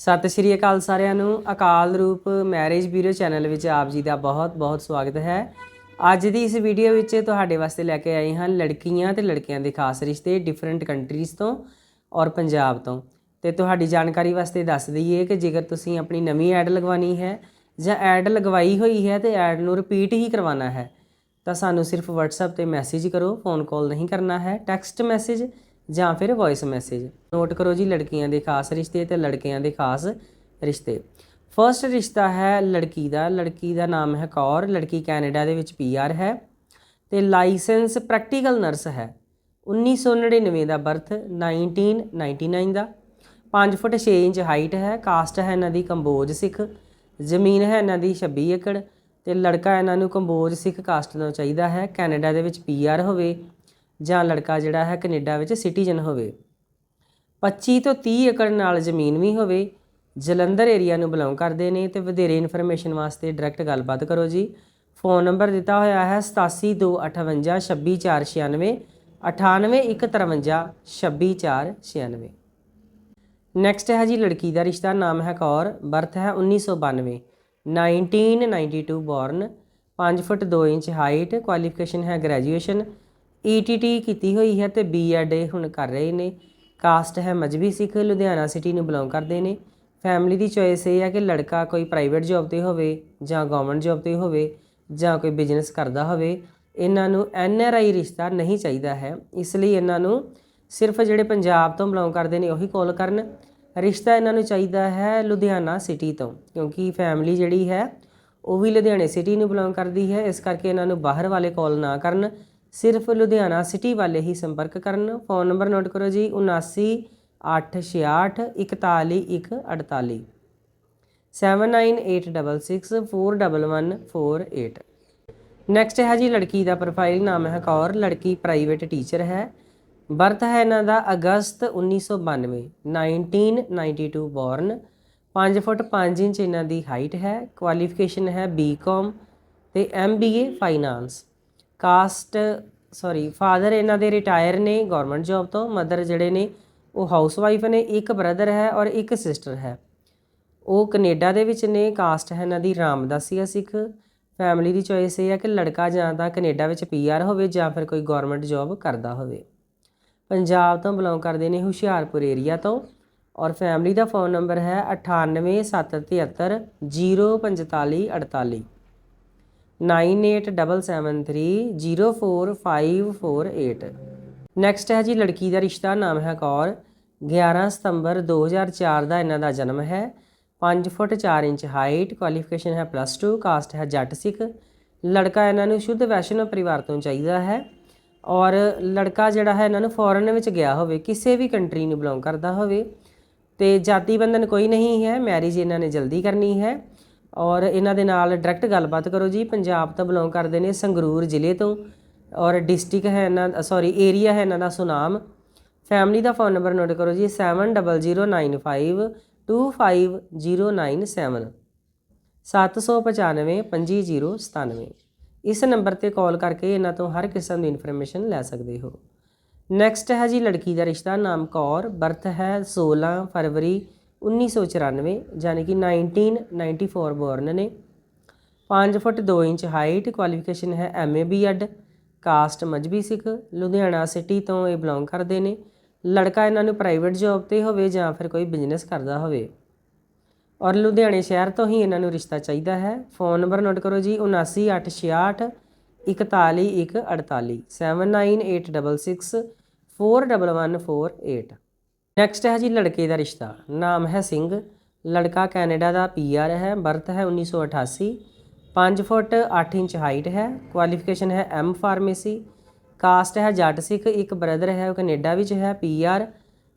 ਸਤਿ ਸ਼੍ਰੀ ਅਕਾਲ ਸਾਰਿਆਂ ਨੂੰ। ਅਕਾਲ ਰੂਪ ਮੈਰਿਜ ਬਿਊਰੋ ਚੈਨਲ ਵਿੱਚ ਆਪ ਜੀ ਦਾ ਬਹੁਤ-ਬਹੁਤ ਸਵਾਗਤ ਹੈ। ਅੱਜ ਦੀ ਇਸ ਵੀਡੀਓ ਵਿੱਚ ਤੁਹਾਡੇ ਵਾਸਤੇ ਲੈ ਕੇ ਆਏ ਹਾਂ ਲੜਕੀਆਂ ਤੇ ਲੜਕਿਆਂ ਦੇ ਖਾਸ ਰਿਸ਼ਤੇ ਡਿਫਰੈਂਟ ਕੰਟਰੀਜ਼ ਤੋਂ ਔਰ ਪੰਜਾਬ ਤੋਂ। ਤੇ ਤੁਹਾਡੀ ਜਾਣਕਾਰੀ ਵਾਸਤੇ ਦੱਸ ਦਈਏ ਕਿ ਜੇਕਰ ਤੁਸੀਂ ਆਪਣੀ ਨਵੀਂ ਐਡ ਲਗਵਾਉਣੀ ਹੈ ਜਾਂ ਐਡ ਲਗਵਾਈ ਹੋਈ ਹੈ ਤੇ ਐਡ ਨੂੰ ਰਿਪੀਟ ਹੀ ਕਰਵਾਉਣਾ ਹੈ, ਤਾਂ ਸਾਨੂੰ ਸਿਰਫ WhatsApp ਤੇ ਮੈਸੇਜ ਕਰੋ ਫੋਨ ਕਾਲ ਨਹੀਂ ਕਰਨਾ ਹੈ ਟੈਕਸਟ ਮੈਸੇਜ ਜਾਂ ਫਿਰ ਵੌਇਸ ਮੈਸੇਜ ਨੋਟ ਕਰੋ ਜੀ ਲੜਕੀਆਂ ਦੇ ਖਾਸ ਰਿਸ਼ਤੇ ਤੇ ਲੜਕਿਆਂ ਦੇ ਖਾਸ ਰਿਸ਼ਤੇ। ਫਰਸਟ ਰਿਸ਼ਤਾ ਹੈ ਲੜਕੀ ਦਾ। ਲੜਕੀ ਦਾ ਨਾਮ ਹੈ ਕੌਰ। ਲੜਕੀ ਕੈਨੇਡਾ ਦੇ ਵਿੱਚ ਪੀਆਰ ਹੈ। ਤੇ ਲਾਇਸੈਂਸ ਪ੍ਰੈਕਟੀਕਲ ਨਰਸ ਹੈ। 1999 ਦਾ ਬਰਥ 1999 ਦਾ। 5 ਫੁੱਟ 6 ਇੰਚ ਹਾਈਟ ਹੈ। ਕਾਸਟ ਹੈ ਇਹਨਾਂ ਦੀ ਕੰਬੋਜ ਸਿੱਖ। ਜ਼ਮੀਨ ਹੈ ਇਹਨਾਂ ਦੀ 26 ਏਕੜ। ਤੇ ਲੜਕਾ ਇਹਨਾਂ ਨੂੰ ਕੰਬੋਜ ਸਿੱਖ ਕਾਸਟ ਤੋਂ ਚਾਹੀਦਾ ਹੈ। ਕੈਨੇਡਾ ਦੇ ਵਿੱਚ ਪੀਆਰ ਹੋਵੇ। ਜਾਂ ਲੜਕਾ ਜਿਹੜਾ ਹੈ ਕੈਨੇਡਾ ਵਿੱਚ ਸਿਟੀਜ਼ਨ ਹੋਵੇ। 25 ਤੋਂ 30 ਏਕੜ ਨਾਲ ਜ਼ਮੀਨ ਵੀ ਹੋਵੇ, ਜਲੰਧਰ ਏਰੀਆ ਨੂੰ ਬਿਲੋਂਗ ਕਰਦੇ ਨੇ ਤੇ ਵਧੇਰੇ ਇਨਫੋਰਮੇਸ਼ਨ ਵਾਸਤੇ ਡਾਇਰੈਕਟ ਗੱਲਬਾਤ ਕਰੋ ਜੀ। ਫੋਨ ਨੰਬਰ ਦਿੱਤਾ ਹੋਇਆ ਹੈ 8725526496 9815526496 ਨੈਕਸਟ ਹੈ ਜੀ ਲੜਕੀ ਦਾ ਰਿਸ਼ਤਾ, ਨਾਮ ਹੈ ਕੌਰ ਬਰਥ ਹੈ 1992 1992 born 5 foot 2 inch height qualification ਹੈ ਗ੍ਰੈਜੂਏਸ਼ਨ ਈਟੀਟੀ ਕੀਤੀ ਹੋਈ ਹੈ ਤੇ ਬੀਐਡ ਹੁਣ ਕਰ ਰਹੇ ਨੇ। ਕਾਸਟ ਹੈ ਮਜਬੀ ਸਿੱਖ, ਲੁਧਿਆਣਾ ਸਿਟੀ ਨੂੰ ਬਿਲੋਂਗ ਕਰਦੇ ਨੇ। ਫੈਮਿਲੀ ਦੀ ਚੋਇਸ ਇਹ ਹੈ ਕਿ ਲੜਕਾ ਕੋਈ ਪ੍ਰਾਈਵੇਟ ਜੌਬ ਤੇ ਹੋਵੇ ਜਾਂ ਗਵਰਨਮੈਂਟ ਜੌਬ ਤੇ ਹੋਵੇ ਜਾਂ ਕੋਈ ਬਿਜ਼ਨਸ ਕਰਦਾ ਹੋਵੇ, ਇਹਨਾਂ ਨੂੰ ਐਨਆਰਆਈ ਰਿਸ਼ਤਾ ਨਹੀਂ ਚਾਹੀਦਾ ਹੈ। ਇਸ ਲਈ ਇਹਨਾਂ ਨੂੰ ਸਿਰਫ ਜਿਹੜੇ ਪੰਜਾਬ ਤੋਂ ਬਿਲੋਂਗ ਕਰਦੇ ਨੇ ਉਹੀ ਕਾਲ ਕਰਨ। ਰਿਸ਼ਤਾ ਇਹਨਾਂ ਨੂੰ ਚਾਹੀਦਾ ਹੈ ਲੁਧਿਆਣਾ ਸਿਟੀ ਤੋਂ, ਕਿਉਂਕਿ ਫੈਮਿਲੀ ਜਿਹੜੀ ਹੈ ਉਹ ਵੀ ਲੁਧਿਆਣੇ ਸਿਟੀ ਨੂੰ ਬਿਲੋਂਗ ਕਰਦੀ ਹੈ। ਇਸ ਕਰਕੇ ਇਹਨਾਂ ਨੂੰ ਬਾਹਰ ਵਾਲੇ ਕਾਲ ਨਾ ਕਰਨ। ਸਿਰਫ ਲੁਧਿਆਣਾ ਸਿਟੀ ਵਾਲੇ ਹੀ ਸੰਪਰਕ ਕਰਨ। ਫੋਨ ਨੰਬਰ ਨੋਟ ਕਰੋ ਜੀ 7986 41148 7986641148 ਨੈਕਸਟ ਹੈ ਜੀ, ਲੜਕੀ ਦਾ ਪ੍ਰੋਫਾਈਲ ਨਾਮ ਹੈ ਕੌਰ। ਲੜਕੀ ਪ੍ਰਾਈਵੇਟ ਟੀਚਰ ਹੈ। ਬਰਥ ਹੈ ਇਹਨਾਂ ਦਾ ਅਗਸਤ 1992 1992 ਬੋਰਨ 5 ਫੁੱਟ 5 ਇੰਚ ਇਹਨਾਂ ਦੀ ਹਾਈਟ ਹੈ। ਕੁਆਲੀਫਿਕੇਸ਼ਨ ਹੈ ਬੀਕਾਮ ਤੇ MBA finance caste sorry father ਇਹਨਾਂ ਦੇ ਰਿਟਾਇਰ ਨੇ ਗਵਰਨਮੈਂਟ ਜੌਬ ਤੋਂ ਮਦਰ ਜਿਹੜੇ ਨੇ, ਉਹ ਹਾਊਸਵਾਈਫ ਨੇ, ਇੱਕ ਬ੍ਰਦਰ ਹੈ ਔਰ ਇੱਕ ਸਿਸਟਰ ਹੈ। ਉਹ ਕੈਨੇਡਾ ਦੇ ਵਿੱਚ ਨੇ, ਕਾਸਟ ਹੈ ਇਹਨਾਂ ਦੀ ਰਾਮਦਾਸੀਆ ਸਿੱਖ। ਫੈਮਿਲੀ ਦੀ ਚੋਇਸ ਇਹ ਹੈ ਕਿ ਲੜਕਾ ਜਾਂ ਤਾਂ ਕੈਨੇਡਾ ਵਿੱਚ ਪੀਆਰ ਹੋਵੇ ਜਾਂ ਫਿਰ ਕੋਈ ਗਵਰਨਮੈਂਟ ਜੌਬ ਕਰਦਾ ਹੋਵੇ। ਪੰਜਾਬ ਤੋਂ ਬਿਲੋਂਗ ਕਰਦੇ ਨੇ ਹੁਸ਼ਿਆਰਪੁਰ ਏਰੀਆ ਤੋਂ ਔਰ ਫੈਮਿਲੀ ਦਾ ਫੋਨ ਨੰਬਰ ਹੈ 9877304548 9877304548 ਨੈਕਸਟ ਹੈ ਜੀ ਲੜਕੀ ਦਾ ਰਿਸ਼ਤਾ ਨਾਮ ਹੈ ਕੌਰ 11 ਸਤੰਬਰ 2004 ਦਾ ਇਹਨਾਂ ਦਾ ਜਨਮ ਹੈ 5 ਫੁੱਟ 4 ਇੰਚ ਹਾਈਟ ਕੁਆਲੀਫਿਕੇਸ਼ਨ ਹੈ ਪਲੱਸ 2 ਕਾਸਟ ਹੈ ਜੱਟ ਸਿੱਖ ਲੜਕਾ ਇਹਨਾਂ ਨੂੰ ਸ਼ੁੱਧ ਵੈਸ਼ਨਵ ਪਰਿਵਾਰ ਤੋਂ ਚਾਹੀਦਾ ਹੈ ਔਰ ਲੜਕਾ ਜਿਹੜਾ ਹੈ ਇਹਨਾਂ ਨੂੰ ਫੋਰਨ ਵਿੱਚ ਗਿਆ ਹੋਵੇ ਕਿਸੇ ਵੀ ਕੰਟਰੀ ਨੂੰ ਬਿਲੋਂਗ ਕਰਦਾ ਹੋਵੇ ਤੇ ਜਾਤੀ ਬੰਧਨ ਕੋਈ ਨਹੀਂ ਹੈ ਮੈਰਿਜ ਇਹਨਾਂ ਨੇ ਜਲਦੀ ਕਰਨੀ ਹੈ ਔਰ ਇਹਨਾਂ ਦੇ ਨਾਲ ਡਾਇਰੈਕਟ ਗੱਲਬਾਤ ਕਰੋ ਜੀ, ਪੰਜਾਬ ਤੋਂ ਬਿਲੋਂਗ ਕਰਦੇ ਨੇ ਸੰਗਰੂਰ ਜ਼ਿਲ੍ਹੇ ਤੋਂ ਔਰ ਡਿਸਟ੍ਰਿਕਟ ਹੈ ਇਹਨਾਂ ਸੌਰੀ ਏਰੀਆ ਹੈ ਇਹਨਾਂ ਦਾ ਸੁਨਾਮ। ਫੈਮਿਲੀ ਦਾ ਫੋਨ ਨੰਬਰ ਨੋਟ ਕਰੋ ਜੀ 7009525097 795 25097 ਇਸ ਨੰਬਰ ਤੇ ਕਾਲ ਕਰਕੇ ਇਹਨਾਂ ਤੋਂ ਹਰ ਕਿਸਮ ਦੀ ਇਨਫੋਰਮੇਸ਼ਨ ਲੈ ਸਕਦੇ ਹੋ। ਨੈਕਸਟ ਹੈ ਜੀ, ਲੜਕੀ ਦਾ ਰਿਸ਼ਤਾ, ਨਾਮ ਕੌਰ। ਬਰਥ ਹੈ 16 ਫਰਵਰੀ 1994 ਯਾਨੀ ਕਿ 1994 ਬੋਰਨ ਨੇ। 5 ਫੁੱਟ 2 ਇੰਚ ਹਾਈਟ ਕੁਆਲੀਫਿਕੇਸ਼ਨ ਹੈ MA BEd caste Mazhabi Sikh, Ludhiana city ਤੋਂ ਇਹ ਬਿਲੋਂਗ ਕਰਦੇ ਨੇ। ਲੜਕਾ ਇਹਨਾਂ ਨੂੰ ਪ੍ਰਾਈਵੇਟ ਜੌਬ ਤੇ ਹੋਵੇ ਜਾਂ ਫਿਰ ਕੋਈ ਬਿਜ਼ਨਸ ਕਰਦਾ ਹੋਵੇ। ਔਰ ਲੁਧਿਆਣੇ ਸ਼ਹਿਰ ਤੋਂ ਹੀ ਇਹਨਾਂ ਨੂੰ ਰਿਸ਼ਤਾ ਚਾਹੀਦਾ ਹੈ। ਫੋਨ ਨੰਬਰ ਨੋਟ ਕਰੋ ਜੀ 7986 41148 7986 41148 ਨੈਕਸਟ ਹੈ ਜੀ ਲੜਕੇ ਦਾ ਰਿਸ਼ਤਾ। ਨਾਮ ਹੈ ਸਿੰਘ। ਲੜਕਾ ਕੈਨੇਡਾ ਦਾ ਪੀਆਰ ਹੈ। ਬਰਥ ਹੈ 1988 5 ਫੁੱਟ 8 ਇੰਚ ਹਾਈਟ ਹੈ। ਕੁਆਲੀਫਿਕੇਸ਼ਨ ਹੈ ਐਮ ਫਾਰਮੇਸੀ ਕਾਸਟ ਹੈ ਜੱਟ ਸਿੱਖ। ਇੱਕ ਬ੍ਰਦਰ ਹੈ, ਉਹ ਕੈਨੇਡਾ ਵਿੱਚ ਹੈ। ਪੀਆਰ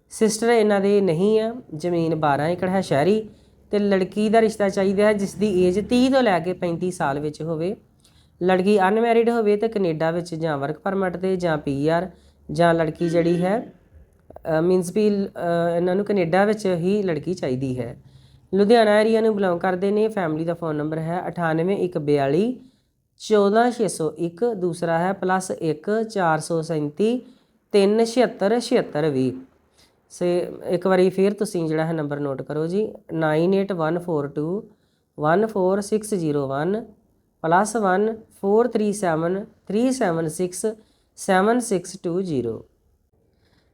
ਸਿਸਟਰ ਇਹਨਾਂ ਦੇ ਨਹੀਂ ਆ ਜ਼ਮੀਨ 12 ਏਕੜ ਹੈ ਸ਼ਹਿਰੀ। ਤੇ ਲੜਕੀ ਦਾ ਰਿਸ਼ਤਾ ਚਾਹੀਦਾ ਹੈ ਜਿਸ ਦੀ ਏਜ 30 ਤੋਂ ਲੈ ਕੇ 35 ਸਾਲ ਵਿੱਚ ਹੋਵੇ। ਲੜਕੀ ਅਨਮੈਰਿਡ ਹੋਵੇ ਤੇ ਕੈਨੇਡਾ ਵਿੱਚ ਜਾਂ ਵਰਕ ਪਰਮਿਟ ਤੇ ਜਾਂ ਪੀਆਰ ਜਾਂ ਲੜਕੀ ਜਿਹੜੀ ਹੈ ਮੀਨਸ ਵੀ ਇਹਨਾਂ ਨੂੰ ਕੈਨੇਡਾ ਵਿੱਚ ਹੀ ਲੜਕੀ ਚਾਹੀਦੀ ਹੈ। ਲੁਧਿਆਣਾ ਏਰੀਆ ਨੂੰ ਬਿਲੋਂਗ ਕਰਦੇ ਨੇ ਫੈਮਿਲੀ ਦਾ ਫੋਨ ਨੰਬਰ ਹੈ 9814 14601 ਦੂਸਰਾ ਹੈ +1 437 376 7620 ਸੇ ਇੱਕ ਵਾਰੀ ਫਿਰ ਤੁਸੀਂ ਜਿਹੜਾ ਹੈ ਨੰਬਰ ਨੋਟ ਕਰੋ ਜੀ 98142 14601 ਪਲੱਸ 1 437 376 7620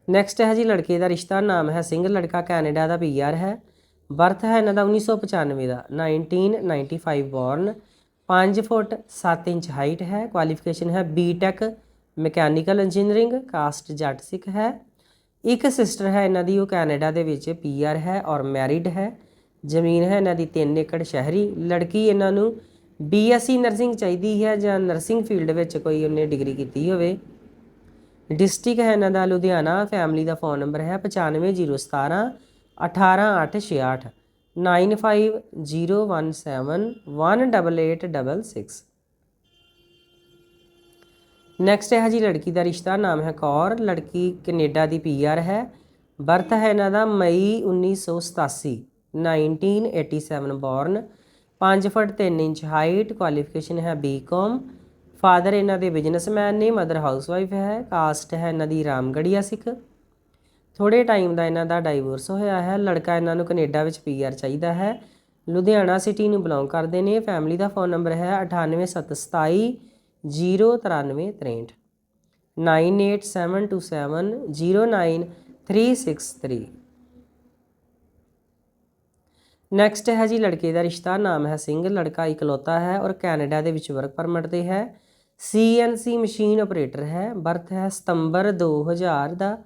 ਨੈਕਸਟ ਹੈ ਜੀ ਲੜਕੇ ਦਾ ਰਿਸ਼ਤਾ, ਨਾਮ ਹੈ ਸਿੰਘ, ਲੜਕਾ ਕੈਨੇਡਾ ਦਾ ਪੀਆਰ ਹੈ। ਬਰਥ ਹੈ ਇਹਨਾਂ ਦਾ 1995 ਦਾ 1995 ਬੋਰਨ 5 ਫੁੱਟ 7 ਇੰਚ ਹਾਈਟ ਹੈ ਕੁਆਲੀਫਿਕੇਸ਼ਨ ਹੈ B Tech mechanical engineering caste Jat Sikh ਹੈ। ਇੱਕ ਸਿਸਟਰ ਹੈ ਇਹਨਾਂ ਦੀ, ਉਹ ਕੈਨੇਡਾ ਦੇ ਵਿੱਚ ਪੀਆਰ ਹੈ ਔਰ ਮੈਰਿਡ ਹੈ। ਜ਼ਮੀਨ ਹੈ ਇਹਨਾਂ ਦੀ 3 ਏਕੜ ਸ਼ਹਿਰੀ। ਲੜਕੀ ਇਹਨਾਂ ਨੂੰ ਬੀਐਸਸੀ ਨਰਸਿੰਗ ਚਾਹੀਦੀ ਹੈ ਜਾਂ ਨਰਸਿੰਗ ਫੀਲਡ ਵਿੱਚ ਕੋਈ ਉਹਨੇ ਡਿਗਰੀ ਕੀਤੀ ਹੋਵੇ। ਡਿਸਟ੍ਰਿਕਟ ਹੈ ਇਹਨਾਂ ਦਾ, ਲੁਧਿਆਣਾ ਫੈਮਿਲੀ ਦਾ ਫੋਨ ਨੰਬਰ ਹੈ 95017 18868 9501718866 ਨੈਕਸਟ ਹੈ ਜੀ ਲੜਕੀ ਦਾ ਰਿਸ਼ਤਾ, ਨਾਮ ਹੈ ਕੌਰ, ਲੜਕੀ ਕੈਨੇਡਾ ਦੀ ਪੀਆਰ ਹੈ ਬਰਥ ਹੈ ਇਹਨਾਂ ਦਾ ਮਈ 1987 1987 born 5 foot 3 inch height qualification ਹੈ ਬੀਕਾਮ ਫਾਦਰ ਇਹਨਾਂ ਦੇ ਬਿਜ਼ਨਸਮੈਨ ਨੇ ਮਦਰ ਹਾਊਸਵਾਈਫ ਹੈ ਕਾਸਟ ਹੈ ਇਹਨਾਂ ਦੀ ਰਾਮਗੜੀਆ ਸਿੱਖ। ਥੋੜੇ ਟਾਈਮ ਦਾ ਇਹਨਾਂ ਦਾ ਡਾਈਵੋਰਸ ਹੋਇਆ ਹੈ, ਲੜਕਾ ਇਹਨਾਂ ਨੂੰ ਕੈਨੇਡਾ ਵਿੱਚ ਪੀਆਰ ਚਾਹੀਦਾ ਹੈ। ਲੁਧਿਆਣਾ ਸਿਟੀ ਨੂੰ ਬਿਲੋਂਗ ਕਰਦੇ ਨੇ ਫੈਮਿਲੀ ਦਾ ਫੋਨ ਨੰਬਰ ਹੈ 98727 09363 9872709363 ਨੈਕਸਟ ਹੈ ਜੀ, ਲੜਕੇ ਦਾ ਰਿਸ਼ਤਾ, ਨਾਮ ਹੈ ਸਿੰਘ, ਲੜਕਾ ਇਕਲੌਤਾ ਹੈ ਔਰ ਕੈਨੇਡਾ ਦੇ ਵਿੱਚ ਵਰਕ ਪਰਮਿਟ ਤੇ ਹੈ। ਸੀਐਨਸੀ ਮਸ਼ੀਨ ਆਪਰੇਟਰ ਹੈ, ਬਰਥ ਹੈ ਸਤੰਬਰ 2000 ਦਾ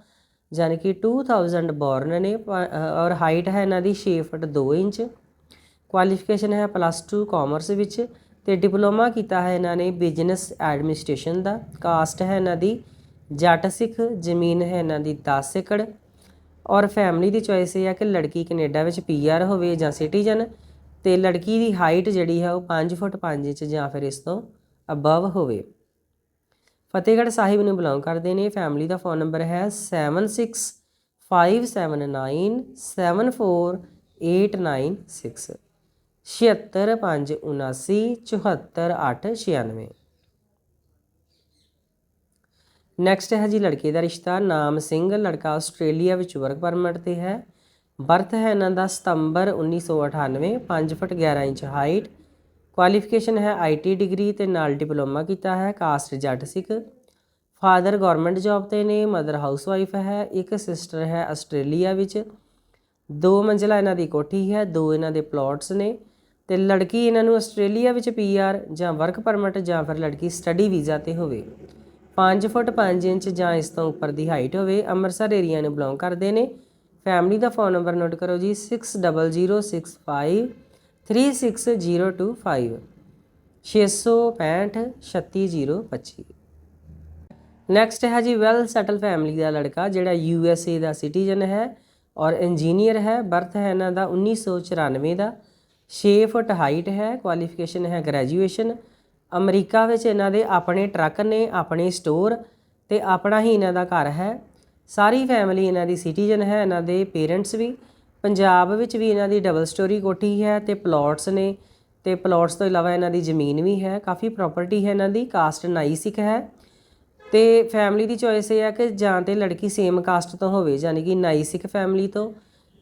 ਯਾਨੀ ਕਿ 2000 ਬੋਰਨ ਨੇ, ਪ- ਔਰ ਹਾਈਟ ਹੈ ਇਹਨਾਂ ਦੀ 6 ਫੁੱਟ 2 ਇੰਚ ਕੁਆਲੀਫਿਕੇਸ਼ਨ ਹੈ ਪਲੱਸ 2 ਕਾਮਰਸ ਵਿੱਚ ਤੇ ਡਿਪਲੋਮਾ ਕੀਤਾ ਹੈ ਇਹਨਾਂ ਨੇ ਬਿਜ਼ਨਸ ਐਡਮਿਨਿਸਟ੍ਰੇਸ਼ਨ ਦਾ ਕਾਸਟ ਹੈ ਇਹਨਾਂ ਦੀ ਜੱਟ ਸਿੱਖ, ਜ਼ਮੀਨ ਹੈ ਇਹਨਾਂ ਦੀ 10 ਏਕੜ, ਔਰ ਫੈਮਿਲੀ ਦੀ ਚੋਇਸ ਇਹ ਹੈ ਕਿ ਲੜਕੀ ਕੈਨੇਡਾ ਵਿੱਚ ਪੀਆਰ ਹੋਵੇ ਜਾਂ ਸਿਟੀਜ਼ਨ ਤੇ ਲੜਕੀ ਦੀ ਹਾਈਟ ਜਿਹੜੀ ਹੈ ਉਹ 5 ਫੁੱਟ 5 ਇੰਚ ਜਾਂ ਫਿਰ ਇਸ ਤੋਂ ਅਬਵ ਹੋਵੇ। ਫਤਿਹਗੜ੍ਹ ਸਾਹਿਬ ਨੂੰ ਬਿਲੋਂਗ ਕਰਦੇ ਨੇ। ਫੈਮਿਲੀ ਦਾ ਫੋਨ ਨੰਬਰ ਹੈ 7657974896 76579748896 ਨੈਕਸਟ ਹੈ ਜੀ ਲੜਕੇ ਦਾ ਰਿਸ਼ਤਾ। ਨਾਮ ਸਿੰਘ, ਲੜਕਾ ਆਸਟ੍ਰੇਲੀਆ ਵਿੱਚ ਵਰਕ ਪਰਮਿਟ ਤੇ ਹੈ। ਬਰਥ ਹੈ ਇਹਨਾਂ ਦਾ ਸਤੰਬਰ 1998 5 ਫੁੱਟ 11 ਇੰਚ ਹਾਈਟ ਕੁਆਲੀਫਿਕੇਸ਼ਨ ਹੈ ਆਈਟੀ ਡਿਗਰੀ ਤੇ ਨਾਲ ਡਿਪਲੋਮਾ ਕੀਤਾ ਹੈ ਕਾਸਟ ਜੱਟ ਸਿੱਖ। ਫਾਦਰ ਗਵਰਨਮੈਂਟ ਜੌਬ ਤੇ ਨੇ ਮਦਰ ਹਾਊਸਵਾਈਫ ਹੈ, ਇੱਕ ਸਿਸਟਰ ਹੈ ਆਸਟ੍ਰੇਲੀਆ ਵਿੱਚ। ਦੋ ਮੰਜ਼ਲਾ ਇਹਨਾਂ ਦੀ ਕੋਠੀ ਹੈ, ਦੋ ਇਹਨਾਂ ਦੇ ਪਲਾਟਸ ਨੇ। ਤੇ ਲੜਕੀ ਇਹਨਾਂ ਨੂੰ ਆਸਟ੍ਰੇਲੀਆ ਵਿੱਚ ਪੀਆਰ ਜਾਂ ਵਰਕ ਪਰਮਿਟ ਜਾਂ ਫਿਰ ਲੜਕੀ ਸਟੱਡੀ ਵੀਜ਼ਾ ਤੇ ਹੋਵੇ। 5 ਫੁੱਟ 5 ਇੰਚ ਜਾਂ ਇਸ ਤੋਂ ਉੱਪਰ ਦੀ ਹਾਈਟ ਹੋਵੇ, ਅੰਮ੍ਰਿਤਸਰ ਏਰੀਆ ਨੂੰ ਬਿਲੋਂਗ ਕਰਦੇ ਨੇ। ਫੈਮਿਲੀ ਦਾ ਫੋਨ ਨੰਬਰ ਨੋਟ ਕਰੋ ਜੀ 6006536025 665 36025 ਨੈਕਸਟ ਹੈ ਜੀ ਵੈਲ ਸੈਟਲ ਫੈਮਿਲੀ ਦਾ ਲੜਕਾ, ਜਿਹੜਾ ਯੂ ਐਸ ਏ ਦਾ ਸਿਟੀਜ਼ਨ ਹੈ ਔਰ ਇੰਜੀਨੀਅਰ ਹੈ। ਬਰਥ ਹੈ ਇਹਨਾਂ ਦਾ 1994 ਦਾ। 6 ਫੁੱਟ ਹਾਈਟ ਹੈ ਕੁਆਲੀਫਿਕੇਸ਼ਨ ਹੈ ਗ੍ਰੈਜੂਏਸ਼ਨ ਅਮਰੀਕਾ ਵਿੱਚ ਇਹਨਾਂ ਦੇ ਆਪਣੇ ਟਰੱਕ ਨੇ, ਆਪਣੇ ਸਟੋਰ ਤੇ ਆਪਣਾ ਹੀ ਇਹਨਾਂ ਦਾ ਘਰ ਹੈ। ਸਾਰੀ ਫੈਮਿਲੀ ਇਹਨਾਂ ਦੀ ਸਿਟੀਜ਼ਨ ਹੈ, ਇਹਨਾਂ ਦੇ ਪੇਰੈਂਟਸ ਵੀ। ਪੰਜਾਬ ਵਿੱਚ ਵੀ ਇਹਨਾਂ ਦੀ ਡਬਲ ਸਟੋਰੀ ਕੋਠੀ ਹੈ ਤੇ ਪਲਾਟਸ ਨੇ ਤੇ ਪਲਾਟਸ ਤੋਂ ਇਲਾਵਾ ਇਹਨਾਂ ਦੀ ਜ਼ਮੀਨ ਵੀ ਹੈ, ਕਾਫੀ ਪ੍ਰਾਪਰਟੀ ਹੈ ਇਹਨਾਂ ਦੀ ਕਾਸਟ ਨਾਈ ਸਿੱਖ ਹੈ। ਤੇ ਫੈਮਿਲੀ ਦੀ ਚੋਇਸ ਇਹ ਹੈ ਕਿ ਜਾਂ ਤੇ ਲੜਕੀ ਸੇਮ ਕਾਸਟ ਤੋਂ ਹੋਵੇ, ਯਾਨੀ ਕਿ ਨਾਈ ਸਿੱਖ ਫੈਮਿਲੀ ਤੋਂ।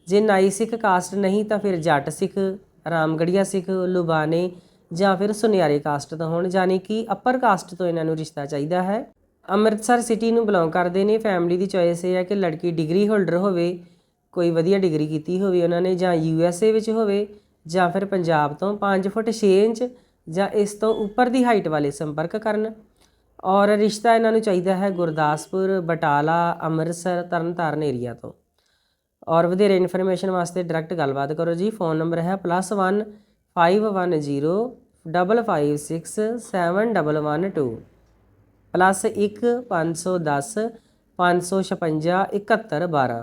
ਜੇ ਨਾਈ ਸਿੱਖ ਕਾਸਟ ਨਹੀਂ ਤਾਂ ਫਿਰ ਜੱਟ ਸਿੱਖ, ਰਾਮਗੜੀਆ ਸਿੱਖ, ਲੁਬਾਨੇ ਜਾਂ ਫਿਰ ਸੁਨਿਆਰੇ ਕਾਸਟ ਤੋਂ ਹੋਣ, ਯਾਨੀ ਕਿ ਅਪਰ ਕਾਸਟ ਤੋਂ ਇਹਨਾਂ ਨੂੰ ਰਿਸ਼ਤਾ ਚਾਹੀਦਾ ਹੈ। ਅੰਮ੍ਰਿਤਸਰ ਸਿਟੀ ਨੂੰ ਬਿਲੋਂਗ ਕਰਦੇ ਨੇ ਫੈਮਿਲੀ ਦੀ ਚੋਇਸ ਇਹ ਹੈ ਕਿ ਲੜਕੀ ਡਿਗਰੀ ਹੋਲਡਰ ਹੋਵੇ ਕੋਈ ਵਧੀਆ ਡਿਗਰੀ ਕੀਤੀ ਹੋਵੇ ਉਹਨਾਂ ਨੇ ਜਾਂ ਯੂ ਐਸ ਏ ਵਿੱਚ ਹੋਵੇ ਜਾਂ ਫਿਰ ਪੰਜਾਬ ਤੋਂ 5 ਫੁੱਟ 6 ਇੰਚ ਜਾਂ ਇਸ ਤੋਂ ਉੱਪਰ ਦੀ ਹਾਈਟ ਵਾਲੇ ਸੰਪਰਕ ਕਰਨ। ਔਰ ਰਿਸ਼ਤਾ ਇਹਨਾਂ ਨੂੰ ਚਾਹੀਦਾ ਹੈ ਗੁਰਦਾਸਪੁਰ, ਬਟਾਲਾ, ਅੰਮ੍ਰਿਤਸਰ, ਤਰਨਤਾਰਨ ਏਰੀਆ ਤੋਂ। ਔਰ ਵਧੇਰੇ ਇਨਫੋਰਮੇਸ਼ਨ ਵਾਸਤੇ ਡਾਇਰੈਕਟ ਗੱਲਬਾਤ ਕਰੋ ਜੀ। ਫੋਨ ਨੰਬਰ ਹੈ +1 510 556 7112 ਪਲੱਸ 1 510 556 7112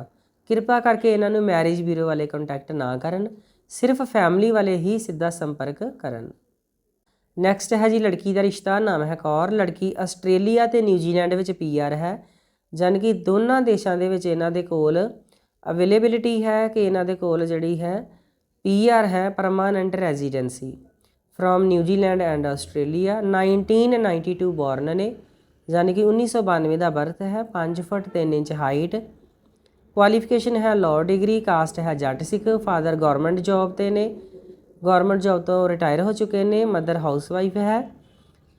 ਕਿਰਪਾ ਕਰਕੇ ਇਹਨਾਂ ਨੂੰ ਮੈਰਿਜ ਬਿਊਰੋ ਵਾਲੇ ਕੰਟੈਕਟ ਨਾ ਕਰਨ, ਸਿਰਫ ਫੈਮਿਲੀ ਵਾਲੇ ਹੀ ਸਿੱਧਾ ਸੰਪਰਕ ਕਰਨ। ਨੈਕਸਟ ਹੈ ਜੀ, ਲੜਕੀ ਦਾ ਰਿਸ਼ਤਾ। ਨਾਮ ਹੈ ਕੌਰ। ਲੜਕੀ ਆਸਟ੍ਰੇਲੀਆ ਤੇ ਨਿਊਜ਼ੀਲੈਂਡ ਵਿੱਚ ਪੀਆਰ ਹੈ। ਜਾਨ ਕਿ ਦੋਨਾਂ ਦੇਸ਼ਾਂ ਦੇ ਵਿੱਚ ਇਹਨਾਂ ਦੇ ਕੋਲ ਅਵੇਲੇਬਿਲਿਟੀ ਹੈ ਕਿ ਇਹਨਾਂ ਦੇ ਕੋਲ ਜਿਹੜੀ ਹੈ ਪੀਆਰ ਹੈ permanent residency from New Zealand and Australia 1992 born ਨੇ। ਯਾਨੀ ਕਿ 1992 ਦਾ ਬਰਥ ਹੈ। 5 ਫੁੱਟ 3 ਇੰਚ ਹਾਈਟ ਕੁਆਲੀਫਿਕੇਸ਼ਨ ਹੈ ਲਾਅ ਡਿਗਰੀ ਕਾਸਟ ਹੈ ਜੱਟ ਸਿੱਖ ਫਾਦਰ ਗਵਰਨਮੈਂਟ ਜੌਬ ਤੇ ਨੇ। ਗਵਰਨਮੈਂਟ ਜੌਬ ਤੋਂ ਰਿਟਾਇਰ ਹੋ ਚੁੱਕੇ ਨੇ ਮਦਰ ਹਾਊਸਵਾਈਫ ਹੈ।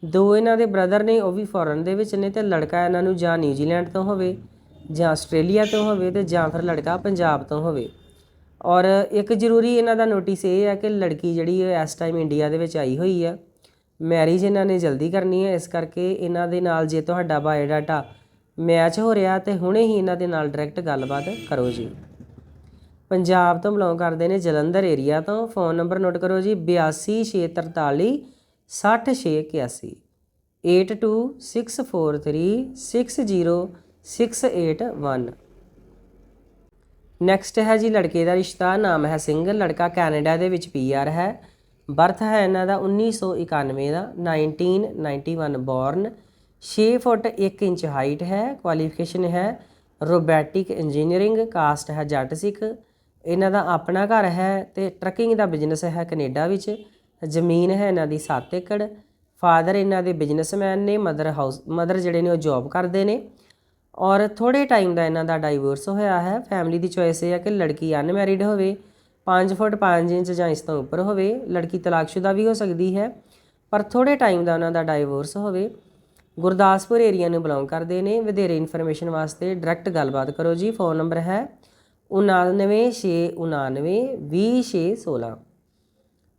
ਦੋ ਇਹਨਾਂ ਦੇ ਬ੍ਰਦਰ ਨੇ, ਉਹ ਵੀ ਫੋਰਨ ਦੇ ਵਿੱਚ ਨੇ ਤੇ ਲੜਕਾ ਇਹਨਾਂ ਨੂੰ ਜਾਂ ਨਿਊਜ਼ੀਲੈਂਡ ਤੋਂ ਹੋਵੇ, ਜਾਂ ਆਸਟ੍ਰੇਲੀਆ ਤੋਂ ਹੋਵੇ ਤੇ ਜਾਂ ਫਿਰ ਲੜਕਾ ਪੰਜਾਬ ਤੋਂ ਹੋਵੇ। ਔਰ ਇੱਕ ਜ਼ਰੂਰੀ ਇਹਨਾਂ ਦਾ ਨੋਟਿਸ ਇਹ ਹੈ ਕਿ ਲੜਕੀ ਜਿਹੜੀ ਇਸ ਟਾਈਮ ਇੰਡੀਆ ਦੇ ਵਿੱਚ ਆਈ ਹੋਈ ਹੈ। ਮੈਰਿਜ ਇਹਨਾਂ ਨੇ ਜਲਦੀ ਕਰਨੀ ਹੈ, ਇਸ ਕਰਕੇ ਇਹਨਾਂ ਦੇ ਨਾਲ ਜੇ ਤੁਹਾਡਾ ਬਾਇਓਡਾਟਾ ਮੈਚ ਹੋ ਰਿਹਾ ਤੇ ਹੁਣੇ ਹੀ ਇਹਨਾਂ ਦੇ ਨਾਲ ਡਾਇਰੈਕਟ ਗੱਲਬਾਤ ਕਰੋ ਜੀ। ਪੰਜਾਬ ਤੋਂ ਬਿਲੋਂਗ ਕਰਦੇ ਨੇ ਜਲੰਧਰ ਏਰੀਆ ਤੋਂ। ਫੋਨ ਨੰਬਰ ਨੋਟ ਕਰੋ ਜੀ 8263 60681 8264360681 ਨੈਕਸਟ ਹੈ ਜੀ ਲੜਕੇ ਦਾ ਰਿਸ਼ਤਾ। ਨਾਮ ਹੈ ਸਿੰਘ। ਲੜਕਾ ਕੈਨੇਡਾ ਦੇ ਵਿੱਚ ਪੀਆਰ ਹੈ। ਬਰਥ ਹੈ ਇਹਨਾਂ ਦਾ 1991 ਦਾ। 1991 ਬੋਰਨ 6 ਫੁੱਟ 1 ਇੰਚ ਹਾਈਟ ਹੈ ਕੁਆਲੀਫਿਕੇਸ਼ਨ ਹੈ ਰੋਬੈਟਿਕ ਇੰਜੀਨੀਅਰਿੰਗ ਕਾਸਟ ਹੈ ਜੱਟ ਸਿੱਖ ਇਹਨਾਂ ਦਾ ਆਪਣਾ ਘਰ ਹੈ ਤੇ ਟਰੱਕਿੰਗ ਦਾ ਬਿਜ਼ਨਸ ਹੈ ਕੈਨੇਡਾ ਵਿੱਚ। ਜ਼ਮੀਨ ਹੈ ਇਹਨਾਂ ਦੀ 7 ਏਕੜ। ਫਾਦਰ ਇਹਨਾਂ ਦੇ ਬਿਜ਼ਨਸਮੈਨ ਨੇ ਮਦਰ ਹਾਊਸ ਮਦਰ ਜਿਹੜੇ ਨੇ ਉਹ ਜੌਬ ਕਰਦੇ ਨੇ। ਔਰ ਥੋੜੇ ਟਾਈਮ ਦਾ ਇਹਨਾਂ ਦਾ ਡਾਈਵੋਰਸ ਹੋਇਆ ਹੈ। ਫੈਮਿਲੀ ਦੀ ਚੋਇਸ ਇਹ ਹੈ ਕਿ ਲੜਕੀ ਅਨਮੈਰਿਡ ਹੋਵੇ 5 ਫੁੱਟ 5 ਇੰਚ ਜਾਂ ਇਸ ਤੋਂ ਉੱਪਰ ਹੋਵੇ। ਲੜਕੀ ਤਲਾਕਸ਼ੁਦਾ ਵੀ ਹੋ ਸਕਦੀ ਹੈ, ਪਰ ਥੋੜੇ ਟਾਈਮ ਦਾ ਉਹਨਾਂ ਦਾ ਡਾਈਵੋਰਸ ਹੋਵੇ। ਗੁਰਦਾਸਪੁਰ ਏਰੀਆ ਨੂੰ ਬਿਲੋਂਗ ਕਰਦੇ ਨੇ। ਵਧੇਰੇ ਇਨਫੋਰਮੇਸ਼ਨ ਵਾਸਤੇ ਡਾਇਰੈਕਟ ਗੱਲਬਾਤ ਕਰੋ ਜੀ। ਫੋਨ ਨੰਬਰ ਹੈ 99699 20616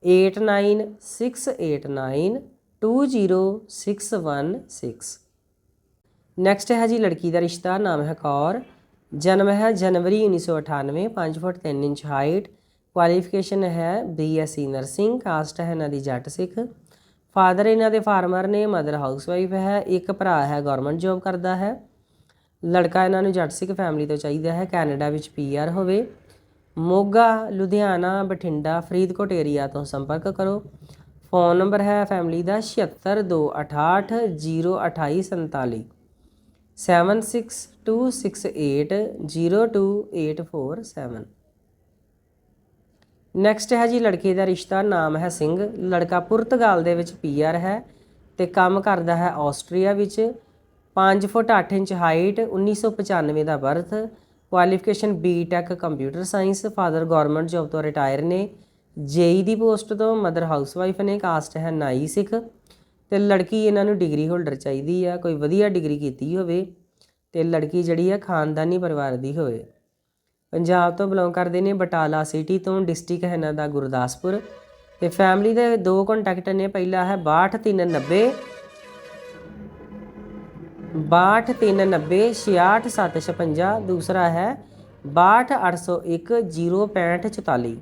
8968920616 ਨੈਕਸਟ ਹੈ ਜੀ ਲੜਕੀ ਦਾ ਰਿਸ਼ਤਾ। ਨਾਮ ਹੈ ਕੌਰ। ਜਨਮ ਹੈ ਜਨਵਰੀ 1998 5 ਫੁੱਟ 3 ਇੰਚ ਹਾਈਟ ਕੁਆਲੀਫਿਕੇਸ਼ਨ ਹੈ ਬੀਐਸਸੀ ਨਰਸਿੰਗ ਕਾਸਟ ਹੈ ਇਹਨਾਂ ਦੀ ਜੱਟ ਸਿੱਖ। ਫਾਦਰ ਇਹਨਾਂ ਦੇ ਫਾਰਮਰ ਨੇ ਮਦਰ ਹਾਊਸਵਾਈਫ ਹੈ, ਇੱਕ ਭਰਾ ਹੈ ਗਵਰਨਮੈਂਟ ਜੌਬ ਕਰਦਾ ਹੈ। ਲੜਕਾ ਇਹਨਾਂ ਨੂੰ ਜੱਟ ਸਿੱਖ ਫੈਮਿਲੀ ਤੋਂ ਚਾਹੀਦਾ ਹੈ, ਕੈਨੇਡਾ ਵਿੱਚ ਪੀਆਰ ਹੋਵੇ। ਮੋਗਾ, ਲੁਧਿਆਣਾ, ਬਠਿੰਡਾ, ਫਰੀਦਕੋਟ ਏਰੀਆ ਤੋਂ ਸੰਪਰਕ ਕਰੋ। ਫੋਨ ਨੰਬਰ ਹੈ ਫੈਮਿਲੀ ਦਾ 7628802847 7626802847 ਨੈਕਸਟ ਹੈ ਜੀ ਲੜਕੇ ਦਾ ਰਿਸ਼ਤਾ, ਨਾਮ ਹੈ ਸਿੰਘ। ਲੜਕਾ ਪੁਰਤਗਾਲ ਦੇ ਵਿੱਚ ਪੀਆਰ ਹੈ ਤੇ ਕੰਮ ਕਰਦਾ ਹੈ ਆਸਟਰੀਆ ਵਿੱਚ। 5 ਫੁੱਟ 8 ਇੰਚ ਹਾਈਟ 1995 ਦਾ birth qualification B tech computer science father government job ਤੋਂ ਰਿਟਾਇਰ ਨੇ। ਜੇਈ ਦੀ ਪੋਸਟ ਤੋਂ ਮਦਰ ਹਾਊਸਵਾਈਫ ਨੇ। ਕਾਸਟ ਹੈ ਨਾਈ ਸਿੱਖ ਤੇ ਲੜਕੀ ਇਹਨਾਂ ਨੂੰ ਡਿਗਰੀ ਹੋਲਡਰ ਚਾਹੀਦੀ ਆ। ਕੋਈ ਵਧੀਆ ਡਿਗਰੀ ਕੀਤੀ ਹੋਵੇ ਤੇ ਲੜਕੀ ਜਿਹੜੀ ਆ ਖਾਨਦਾਨੀ ਪਰਿਵਾਰ ਦੀ ਹੋਵੇ। ਪੰਜਾਬ ਤੋਂ ਬਿਲੋਂਗ ਕਰਦੇ ਨੇ ਬਟਾਲਾ ਸਿਟੀ ਤੋਂ ਡਿਸਟ੍ਰਿਕਟ ਹੈ ਇਹਨਾਂ ਦਾ ਗੁਰਦਾਸਪੁਰ। ਤੇ ਫੈਮਿਲੀ ਦੇ ਦੋ ਕੰਟੈਕਟ ਨੇ, ਪਹਿਲਾ ਹੈ 62390 6239068756 ਦੂਸਰਾ ਹੈ 6280106544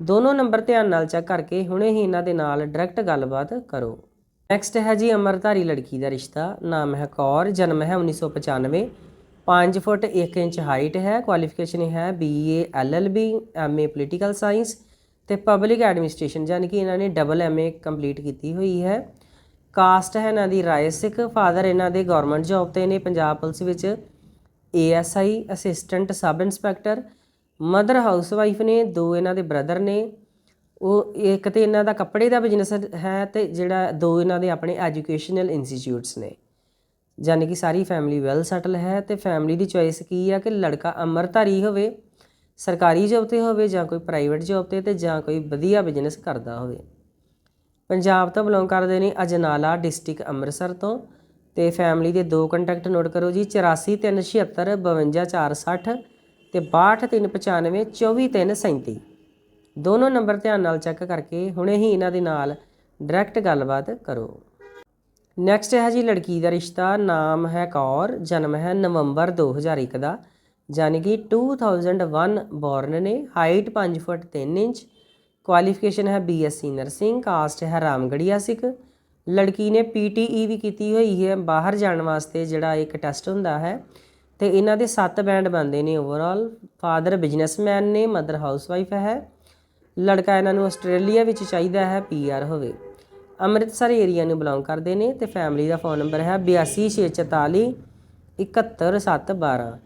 ਦੋਨੋਂ ਨੰਬਰ ਧਿਆਨ ਨਾਲ ਚੈੱਕ ਕਰਕੇ ਹੁਣੇ ਹੀ ਇਹਨਾਂ ਦੇ ਨਾਲ ਡਾਇਰੈਕਟ ਗੱਲਬਾਤ ਕਰੋ। ਨੈਕਸਟ ਹੈ ਜੀ ਅਮਰਧਾਰੀ ਲੜਕੀ ਦਾ ਰਿਸ਼ਤਾ। ਨਾਮ ਹੈ ਕੌਰ, ਜਨਮ ਹੈ 1995 5 ਫੁੱਟ 1 ਇੰਚ ਹਾਈਟ ਹੈ ਕੁਆਲੀਫਿਕੇਸ਼ਨ ਹੈ BA LLB MA political science ਤੇ ਪਬਲਿਕ ਐਡਮਿਨਿਸਟ੍ਰੇਸ਼ਨ ਯਾਨੀ ਕਿ ਇਹਨਾਂ ਨੇ ਡਬਲ ਐਮਏ ਕੰਪਲੀਟ ਕੀਤੀ ਹੋਈ ਹੈ। ਕਾਸਟ ਹੈ ਇਹਨਾਂ ਦੀ, ਰਾਏ ਸਿੱਖ ਫਾਦਰ ਇਹਨਾਂ ਦੇ ਗਵਰਨਮੈਂਟ ਜੌਬ ਤੇ ਨੇ, ਪੰਜਾਬ ਪੁਲਿਸ ਵਿੱਚ ASI assistant sub inspector mother housewife ਨੇ, ਦੋ ਇਹਨਾਂ ਦੇ ਬ੍ਰਦਰ ਨੇ। ਉਹ ਇੱਕ ਤੇ ਇਹਨਾਂ ਦਾ ਕੱਪੜੇ ਦਾ ਬਿਜ਼ਨਸ ਹੈ ਤੇ ਜਿਹੜਾ ਦੋ ਇਹਨਾਂ ਦੇ ਆਪਣੇ ਐਜੂਕੇਸ਼ਨਲ ਇੰਸਟੀਚਿਊਟਸ ਨੇ। ਯਾਨੀ ਕਿ ਸਾਰੀ ਫੈਮਿਲੀ ਵੈਲ ਸੈਟਲ ਹੈ ਤੇ ਫੈਮਿਲੀ ਦੀ ਚੋਇਸ ਕੀ ਹੈ ਕਿ ਲੜਕਾ ਅਮਰਧਾਰੀ ਹੋਵੇ, ਸਰਕਾਰੀ ਜੌਬ ਤੇ ਹੋਵੇ ਜਾਂ ਕੋਈ ਪ੍ਰਾਈਵੇਟ ਜੌਬ ਤੇ ਤੇ ਜਾਂ ਕੋਈ ਵਧੀਆ ਬਿਜ਼ਨਸ ਕਰਦਾ ਹੋਵੇ। ਪੰਜਾਬ ਤੋਂ ਬਿਲੋਂਗ ਕਰਦੇ ਨੇ ਅਜਨਾਲਾ ਡਿਸਟ੍ਰਿਕਟ ਅੰਮ੍ਰਿਤਸਰ ਤੋਂ ਤੇ ਫੈਮਿਲੀ ਦੇ ਦੋ ਕੰਟੈਕਟ ਨੋਟ ਕਰੋ ਜੀ 8437 52460 ਤੇ 62395 24337 ਦੋਨੋਂ ਨੰਬਰ ਧਿਆਨ ਨਾਲ ਚੈੱਕ ਕਰਕੇ ਹੁਣੇ ਹੀ ਇਹਨਾਂ ਦੇ ਨਾਲ ਡਾਇਰੈਕਟ ਗੱਲਬਾਤ ਕਰੋ। ਨੈਕਸਟ ਹੈ ਜੀ ਲੜਕੀ ਦਾ ਰਿਸ਼ਤਾ, ਨਾਮ ਹੈ ਕੌਰ, ਜਨਮ ਹੈ ਨਵੰਬਰ 2001 ਦਾ। ਯਾਨੀ ਕਿ 2001 ਬੋਰਨ ਨੇ ਹਾਈਟ 5 ਫੁੱਟ 3 ਇੰਚ ਕੁਆਲੀਫਿਕੇਸ਼ਨ ਹੈ ਬੀਐਸਸੀ ਨਰਸਿੰਗ ਕਾਸਟ ਹੈ ਰਾਮਗੜੀਆ ਸਿੱਖ। ਲੜਕੀ ਨੇ ਪੀਟੀਈ ਵੀ ਕੀਤੀ ਹੋਈ ਹੈ, ਬਾਹਰ ਜਾਣ ਵਾਸਤੇ ਜਿਹੜਾ ਇੱਕ ਟੈਸਟ ਹੁੰਦਾ ਹੈ, ਤੇ ਇਹਨਾਂ ਦੇ 7 ਬੈਂਡ ਬੰਦੇ ਨੇ ਓਵਰਆਲ ਫਾਦਰ ਬਿਜ਼ਨਸਮੈਨ ਨੇ ਮਦਰ ਹਾਊਸਵਾਈਫ ਹੈ। ਲੜਕਾ ਇਹਨਾਂ ਨੂੰ ਆਸਟ੍ਰੇਲੀਆ ਵਿੱਚ ਚਾਹੀਦਾ ਹੈ ਪੀਆਰ ਹੋਵੇ। ਅੰਮ੍ਰਿਤਸਰ ਏਰੀਆ ਨੂੰ ਬਿਲੋਂਗ ਕਰਦੇ ਨੇ ਤੇ ਫੈਮਿਲੀ ਦਾ ਫੋਨ ਨੰਬਰ ਹੈ 8264 71712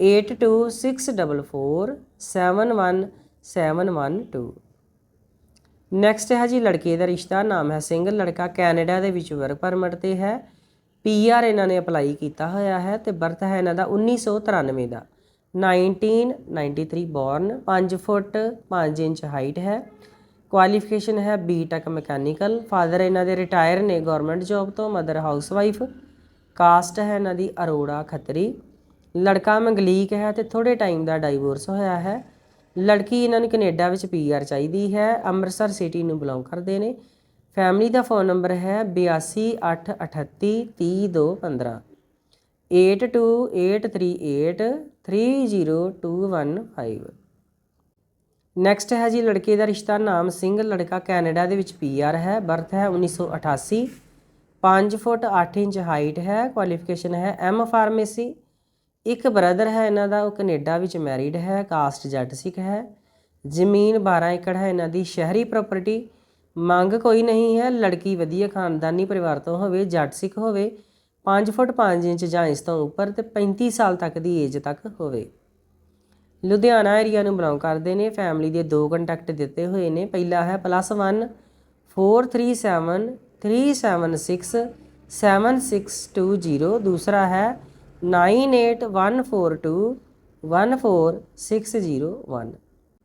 8264471712 ਨੈਕਸਟ ਹੈ ਜੀ ਲੜਕੇ ਦਾ ਰਿਸ਼ਤਾ, ਨਾਮ ਹੈ ਸਿੰਘ, ਲੜਕਾ ਕੈਨੇਡਾ ਦੇ ਵਿੱਚ ਵਰਕ ਪਰਮਿਟ ਤੇ ਹੈ। ਪੀਆਰ ਇਹਨਾਂ ਨੇ ਅਪਲਾਈ ਕੀਤਾ ਹੋਇਆ ਹੈ ਤੇ ਬਰਥ ਹੈ ਇਹਨਾਂ ਦਾ 1993 ਦਾ। 1993 ਬੋਰਨ 5 ਫੁੱਟ 5 ਇੰਚ ਹਾਈਟ ਹੈ। ਕੁਆਲੀਫਿਕੇਸ਼ਨ ਹੈ ਬੀਟੈਕ ਮਕੈਨੀਕਲ ਫਾਦਰ ਇਹਨਾਂ ਦੇ ਰਿਟਾਇਰ ਨੇ ਗਵਰਨਮੈਂਟ ਜੌਬ ਤੋਂ ਮਦਰ ਹਾਊਸਵਾਈਫ ਕਾਸਟ ਹੈ ਇਹਨਾਂ ਦੀ ਅਰੋੜਾ ਖੱਤਰੀ। ਲੜਕਾ ਮੰਗਲੀਕ ਹੈ ਤੇ ਥੋੜੇ ਟਾਈਮ ਦਾ ਡਾਈਵੋਰਸ ਹੋਇਆ ਹੈ। ਲੜਕੀ ਇਹਨਾਂ ਨੂੰ ਕੈਨੇਡਾ ਵਿੱਚ ਪੀਆਰ ਚਾਹੀਦੀ ਹੈ। ਅੰਮ੍ਰਿਤਸਰ ਸਿਟੀ ਨੂੰ ਬਿਲੋਂਗ ਕਰਦੇ ਨੇ। ਫੈਮਿਲੀ ਦਾ ਫੋਨ ਨੰਬਰ ਹੈ 8283830215 8283830215 ਨੈਕਸਟ ਹੈ ਜੀ ਲੜਕੇ ਦਾ ਰਿਸ਼ਤਾ ਨਾਮ ਸਿੰਘ, ਲੜਕਾ ਕੈਨੇਡਾ ਦੇ ਵਿੱਚ ਪੀਆਰ ਹੈ ਬਰਥ ਹੈ 1988 5 ਫੁੱਟ 8 ਇੰਚ ਹਾਈਟ ਹੈ ਕੁਆਲੀਫਿਕੇਸ਼ਨ ਹੈ ਐਮ ਫਾਰਮੇਸੀ ਇੱਕ ਬ੍ਰਦਰ ਹੈ ਇਹਨਾਂ ਦਾ, ਉਹ ਕੈਨੇਡਾ ਵਿੱਚ ਮੈਰਿਡ ਹੈ ਕਾਸਟ ਜੱਟ ਸਿੱਖ ਹੈ। ਜ਼ਮੀਨ 12 ਏਕੜ ਹੈ ਇਹਨਾਂ ਦੀ, ਸ਼ਹਿਰੀ ਪ੍ਰਾਪਰਟੀ ਮੰਗ ਕੋਈ ਨਹੀਂ ਹੈ, ਲੜਕੀ ਵਧੀਆ ਖਾਨਦਾਨੀ ਪਰਿਵਾਰ ਤੋਂ ਹੋਵੇ ਜੱਟ ਸਿੱਖ ਹੋਵੇ 5 ਫੁੱਟ 5 ਇੰਚ ਜਾਂ ਇਸ ਤੋਂ ਉੱਪਰ ਤੇ 35 ਸਾਲ ਤੱਕ ਦੀ ਏਜ ਤੱਕ ਹੋਵੇ। ਲੁਧਿਆਣਾ ਏਰੀਆ ਨੂੰ ਬਿਲੋਂਗ ਕਰਦੇ ਨੇ ਫੈਮਿਲੀ ਦੇ ਦੋ ਕੰਟੈਕਟ ਦਿੱਤੇ ਹੋਏ ਨੇ। ਪਹਿਲਾ ਹੈ +1 437 376 7620 ਦੂਸਰਾ ਹੈ 9814214601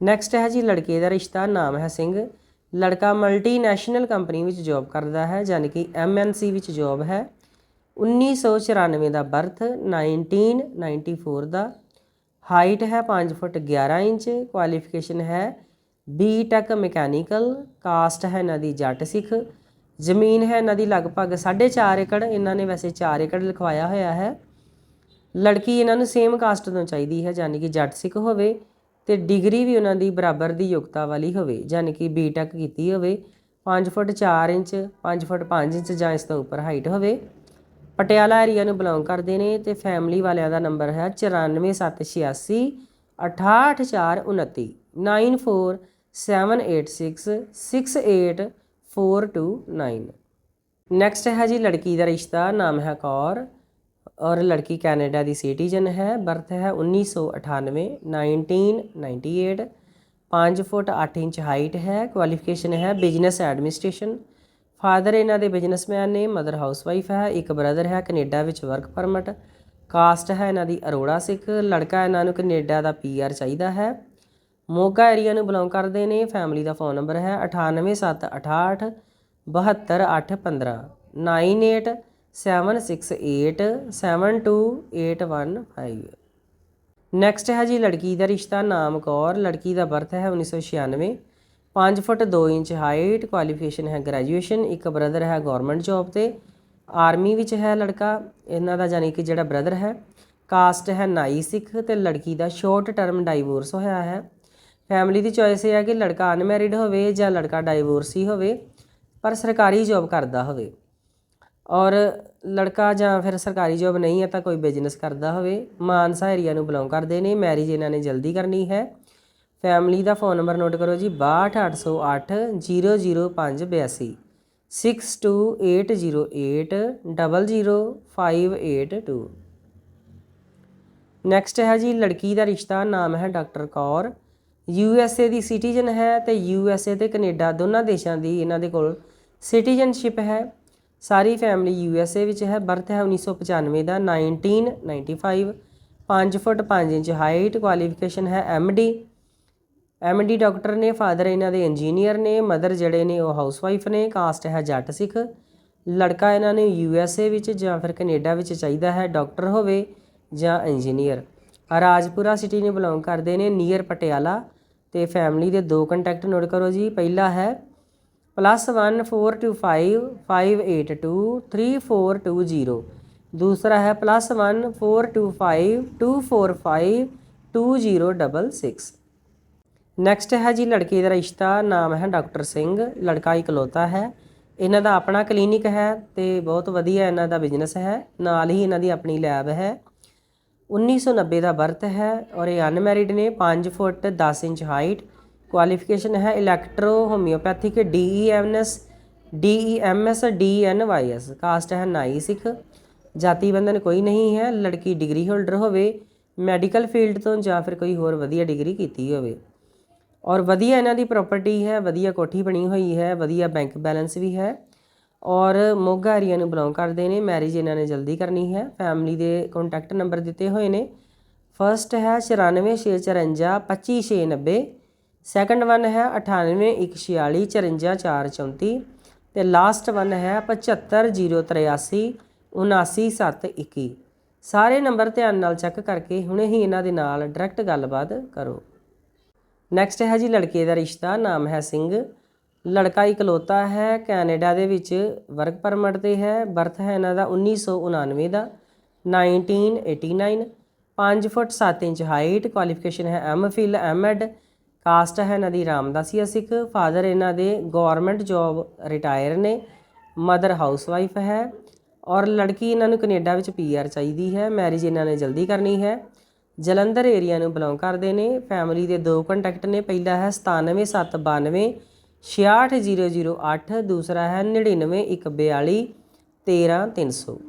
ਨੈਕਸਟ ਹੈ ਜੀ ਲੜਕੇ ਦਾ ਰਿਸ਼ਤਾ, ਨਾਮ ਹੈ ਸਿੰਘ। ਲੜਕਾ ਮਲਟੀਨੈਸ਼ਨਲ ਕੰਪਨੀ ਵਿੱਚ ਜੌਬ ਕਰਦਾ ਹੈ ਯਾਨੀ ਕਿ ਐਮਐਨਸੀ ਵਿੱਚ ਜੌਬ ਹੈ। 1994 ਦਾ ਬਰਥ 1994 ਦਾ। ਹਾਈਟ ਹੈ 5 ਫੁੱਟ 11 ਇੰਚ, ਕੁਆਲੀਫਿਕੇਸ਼ਨ ਹੈ ਬੀ ਟੈਕ ਮਕੈਨੀਕਲ, ਕਾਸਟ ਹੈ ਇਹਨਾਂ ਦੀ ਜੱਟ ਸਿੱਖ, ਜ਼ਮੀਨ ਹੈ ਇਹਨਾਂ ਦੀ ਲਗਭਗ 4.5 ਏਕੜ, ਇਹਨਾਂ ਨੇ ਵੈਸੇ 4 ਏਕੜ ਲਿਖਵਾਇਆ ਹੋਇਆ ਹੈ। ਲੜਕੀ ਇਹਨਾਂ ਨੂੰ ਸੇਮ ਕਾਸਟ ਤੋਂ ਚਾਹੀਦੀ ਹੈ ਯਾਨੀ ਕਿ ਜੱਟ ਸਿੱਖ ਹੋਵੇ ਤੇ ਡਿਗਰੀ ਵੀ ਉਹਨਾਂ ਦੀ ਬਰਾਬਰ ਦੀ ਯੋਗਤਾ ਵਾਲੀ ਹੋਵੇ ਯਾਨੀ ਕਿ ਬੀ ਟੈਕ ਕੀਤੀ ਹੋਵੇ 5 ਫੁੱਟ 4 ਇੰਚ 5 ਫੁੱਟ 5 ਇੰਚ ਜਾਂ ਇਸ ਤੋਂ ਉੱਪਰ ਹਾਈਟ ਹੋਵੇ। ਪਟਿਆਲਾ ਏਰੀਆ ਨੂੰ ਬਿਲੋਂਗ ਕਰਦੇ ਨੇ ਤੇ ਫੈਮਿਲੀ ਵਾਲਿਆਂ ਦਾ ਨੰਬਰ ਹੈ 94786 68429 9478668429 ਨੈਕਸਟ ਹੈ ਜੀ ਲੜਕੀ ਦਾ ਰਿਸ਼ਤਾ ਨਾਮ ਹੈ ਕੌਰ ਔਰ ਲੜਕੀ ਕੈਨੇਡਾ ਦੀ ਸਿਟੀਜ਼ਨ ਹੈ ਬਰਥ ਹੈ 1998 1998 5 ਫੁੱਟ 8 ਇੰਚ ਹਾਈਟ ਹੈ ਕੁਆਲੀਫਿਕੇਸ਼ਨ ਹੈ ਬਿਜ਼ਨਸ ਐਡਮਿਨਿਸਟ੍ਰੇਸ਼ਨ ਫਾਦਰ ਇਹਨਾਂ ਦੇ ਬਿਜ਼ਨਸਮੈਨ ਨੇ, ਮਦਰ ਹਾਊਸਵਾਈਫ ਹੈ, ਇੱਕ ਬ੍ਰਦਰ ਹੈ, ਕੈਨੇਡਾ ਵਿੱਚ ਵਰਕ ਪਰਮਿਟ, ਕਾਸਟ ਹੈ ਇਹਨਾਂ ਦੀ ਅਰੋੜਾ ਸਿੱਖ, ਲੜਕਾ ਇਹਨਾਂ ਨੂੰ ਕੈਨੇਡਾ ਦਾ ਪੀਆਰ ਚਾਹੀਦਾ ਹੈ। ਮੋਗਾ ਏਰੀਆ ਨੂੰ ਬਿਲੋਂਗ ਕਰਦੇ ਨੇ ਫੈਮਿਲੀ ਦਾ ਫੋਨ ਨੰਬਰ ਹੈ 98768 72815 98 768 72815 ਨੈਕਸਟ ਹੈ ਜੀ, ਲੜਕੀ ਦਾ ਰਿਸ਼ਤਾ, ਨਾਮ ਕੌਰ, ਲੜਕੀ ਦਾ ਬਰਥ ਹੈ 1996 5 ਫੁੱਟ 2 ਇੰਚ ਹਾਈਟ ਕੁਆਲੀਫਿਕੇਸ਼ਨ ਹੈ ਗ੍ਰੈਜੂਏਸ਼ਨ ਇੱਕ ਬ੍ਰਦਰ ਹੈ ਗਵਰਨਮੈਂਟ ਜੌਬ ਤੇ ਆਰਮੀ ਵਿੱਚ ਹੈ ਲੜਕਾ, ਇਹਨਾਂ ਦਾ ਯਾਨੀ ਕਿ ਜਿਹੜਾ ਬ੍ਰਦਰ ਹੈ ਕਾਸਟ ਹੈ ਨਾਈ ਸਿੱਖ ਤੇ ਲੜਕੀ ਦਾ ਸ਼ਾਰਟ ਟਰਮ ਡਾਈਵੋਰਸ ਹੋਇਆ ਹੈ। ਫੈਮਿਲੀ ਦੀ ਚੋਇਸ ਇਹ ਹੈ ਕਿ ਲੜਕਾ ਅਨਮੈਰਿਡ ਹੋਵੇ ਜਾਂ ਲੜਕਾ ਡਾਈਵੋਰਸੀ ਹੋਵੇ, ਪਰ ਸਰਕਾਰੀ ਜੌਬ ਕਰਦਾ ਹੋਵੇ। ਔਰ ਲੜਕਾ ਜਾਂ ਫਿਰ ਸਰਕਾਰੀ ਜੌਬ ਨਹੀਂ ਹੈ ਤਾਂ ਕੋਈ ਬਿਜ਼ਨਸ ਕਰਦਾ ਹੋਵੇ, ਮਾਨਸਾ ਏਰੀਆ ਨੂੰ ਬਿਲੋਂਗ ਕਰਦੇ ਨੇ ਮੈਰਿਜ ਇਹਨਾਂ ਨੇ ਜਲਦੀ ਕਰਨੀ ਹੈ। ਫੈਮਿਲੀ ਦਾ ਫੋਨ ਨੰਬਰ ਨੋਟ ਕਰੋ ਜੀ 62808 00582 62808 00582 ਨੈਕਸਟ ਹੈ ਜੀ, ਲੜਕੀ ਦਾ ਰਿਸ਼ਤਾ, ਨਾਮ ਹੈ doctor Kaur. U S A the citizen ਹੈ ਤੇ ਯੂ ਐਸ ਏ ਤੇ ਕੈਨੇਡਾ, ਦੋਨਾਂ ਦੇਸ਼ਾਂ ਦੀ ਇਹਨਾਂ ਦੇ ਕੋਲ ਸਿਟੀਜ਼ਨਸ਼ਿਪ ਹੈ। ਸਾਰੀ ਫੈਮਿਲੀ ਯੂ ਐਸ ਏ ਵਿੱਚ ਹੈ, ਬਰਥ ਹੈ 1995 ਦਾ 1995 5 ਫੁੱਟ 5 ਇੰਚ ਹਾਈਟ, ਕੁਆਲੀਫਿਕੇਸ਼ਨ ਹੈ ਐਮਡੀ ਐਮਡੀ ਡਾਕਟਰ ਨੇ ਫਾਦਰ ਇਹਨਾਂ ਦੇ ਇੰਜੀਨੀਅਰ ਨੇ ਮਦਰ ਜਿਹੜੇ ਨੇ ਉਹ ਹਾਊਸਵਾਈਫ ਨੇ ਕਾਸਟ ਹੈ ਜੱਟ ਸਿੱਖ। ਲੜਕਾ ਇਹਨਾਂ ਨੇ ਯੂ ਐਸ ਏ ਵਿੱਚ ਜਾਂ ਫਿਰ ਕੈਨੇਡਾ ਵਿੱਚ ਚਾਹੀਦਾ ਹੈ ਡਾਕਟਰ ਹੋਵੇ ਜਾਂ ਇੰਜੀਨੀਅਰ ਰਾਜਪੁਰਾ ਸਿਟੀ ਨੂੰ ਬਿਲੋਂਗ ਕਰਦੇ ਨੇ ਨੀਅਰ ਪਟਿਆਲਾ ਤੇ ਫੈਮਿਲੀ ਦੇ ਦੋ ਕੰਟੈਕਟ ਨੋਟ ਕਰੋ ਜੀ। ਪਹਿਲਾ ਹੈ +142558234420 ਦੂਸਰਾ ਹੈ +142524522066 ਨੈਕਸਟ ਹੈ ਜੀ ਲੜਕੇ ਦਾ ਰਿਸ਼ਤਾ, ਨਾਮ ਹੈ ਡਾਕਟਰ ਸਿੰਘ, ਲੜਕਾ ਇਕਲੌਤਾ ਹੈ। ਇਹਨਾਂ ਦਾ ਆਪਣਾ ਕਲੀਨਿਕ ਹੈ ਤੇ ਬਹੁਤ ਵਧੀਆ ਇਹਨਾਂ ਦਾ ਬਿਜ਼ਨਸ ਹੈ। ਨਾਲ ਹੀ ਇਹਨਾਂ ਦੀ ਆਪਣੀ ਲੈਬ ਹੈ। 1990 ਦਾ ਬਰਥ ਹੈ ਔਰ ਇਹ ਅਨਮੈਰਿਡ ਨੇ 5 ਫੁੱਟ 10 ਇੰਚ ਹਾਈਟ ਕੁਆਲੀਫਿਕੇਸ਼ਨ ਹੈ electro homeopathic DEMS DEMS DNYS caste ਹੈ ਨਾਈ ਸਿੱਖ। ਜਾਤੀ ਬੰਧਨ ਕੋਈ ਨਹੀਂ ਹੈ। ਲੜਕੀ ਡਿਗਰੀ ਹੋਲਡਰ ਹੋਵੇ ਮੈਡੀਕਲ ਫੀਲਡ ਤੋਂ ਜਾਂ ਫਿਰ ਕੋਈ ਹੋਰ ਵਧੀਆ ਡਿਗਰੀ ਕੀਤੀ ਹੋਵੇ। ਔਰ ਵਧੀਆ ਇਹਨਾਂ ਦੀ ਪ੍ਰਾਪਰਟੀ ਹੈ, ਵਧੀਆ ਕੋਠੀ ਬਣੀ ਹੋਈ ਹੈ, ਵਧੀਆ ਬੈਂਕ ਬੈਲੈਂਸ ਵੀ ਹੈ ਔਰ ਮੋਗਾ ਏਰੀਆ ਨੂੰ ਬਿਲੋਂਗ ਕਰਦੇ ਨੇ ਮੈਰਿਜ ਇਹਨਾਂ ਨੇ ਜਲਦੀ ਕਰਨੀ ਹੈ ਫੈਮਿਲੀ ਦੇ ਕੰਟੈਕਟ ਨੰਬਰ ਦਿੱਤੇ ਹੋਏ ਨੇ। ਫਰਸਟ ਹੈ 94654 25690 ਸੈਕੰਡ ਵਨ ਹੈ 98146 54434 ਤੇ ਲਾਸਟ ਵਨ ਹੈ 75083 79721 ਸਾਰੇ ਨੰਬਰ ਧਿਆਨ ਨਾਲ ਚੈੱਕ ਕਰਕੇ ਹੁਣੇ ਹੀ ਇਹਨਾਂ ਦੇ ਨਾਲ ਡਾਇਰੈਕਟ ਗੱਲਬਾਤ ਕਰੋ। ਨੈਕਸਟ ਹੈ ਜੀ ਲੜਕੇ ਦਾ ਰਿਸ਼ਤਾ, ਨਾਮ ਹੈ ਸਿੰਘ। ਲੜਕਾ ਇਕਲੌਤਾ ਹੈ, ਕੈਨੇਡਾ ਦੇ ਵਿੱਚ ਵਰਕ ਪਰਮਿਟ ਤੇ ਹੈ। ਬਰਥ ਹੈ ਇਹਨਾਂ ਦਾ 1999 ਦਾ। 1989 5 ਫੁੱਟ 7 ਇੰਚ ਹਾਈਟ ਕੁਆਲੀਫਿਕੇਸ਼ਨ ਹੈ ਐਮ ਫਿਲ ਐਮਐਡ ਕਾਸਟ ਹੈ ਇਹਨਾਂ ਦੀ ਰਾਮਦਾਸੀਆ ਸਿੱਖ ਫਾਦਰ ਇਹਨਾਂ ਦੇ ਗਵਰਨਮੈਂਟ ਜੌਬ ਰਿਟਾਇਰ ਨੇ। ਮਦਰ ਹਾਊਸਵਾਈਫ ਹੈ। ਔਰ ਲੜਕੀ ਇਹਨਾਂ ਨੂੰ ਕੈਨੇਡਾ ਵਿੱਚ ਪੀਆਰ ਚਾਹੀਦੀ ਹੈ। ਮੈਰਿਜ ਇਹਨਾਂ ਨੇ ਜਲਦੀ ਕਰਨੀ ਹੈ। ਜਲੰਧਰ ਏਰੀਆ ਨੂੰ ਬਿਲੋਂਗ ਕਰਦੇ ਨੇ ਫੈਮਿਲੀ ਦੇ ਦੋ ਕੰਟੈਕਟ ਨੇ ਪਹਿਲਾ ਹੈ 97792 66008 ਦੂਸਰਾ ਹੈ 99142 13300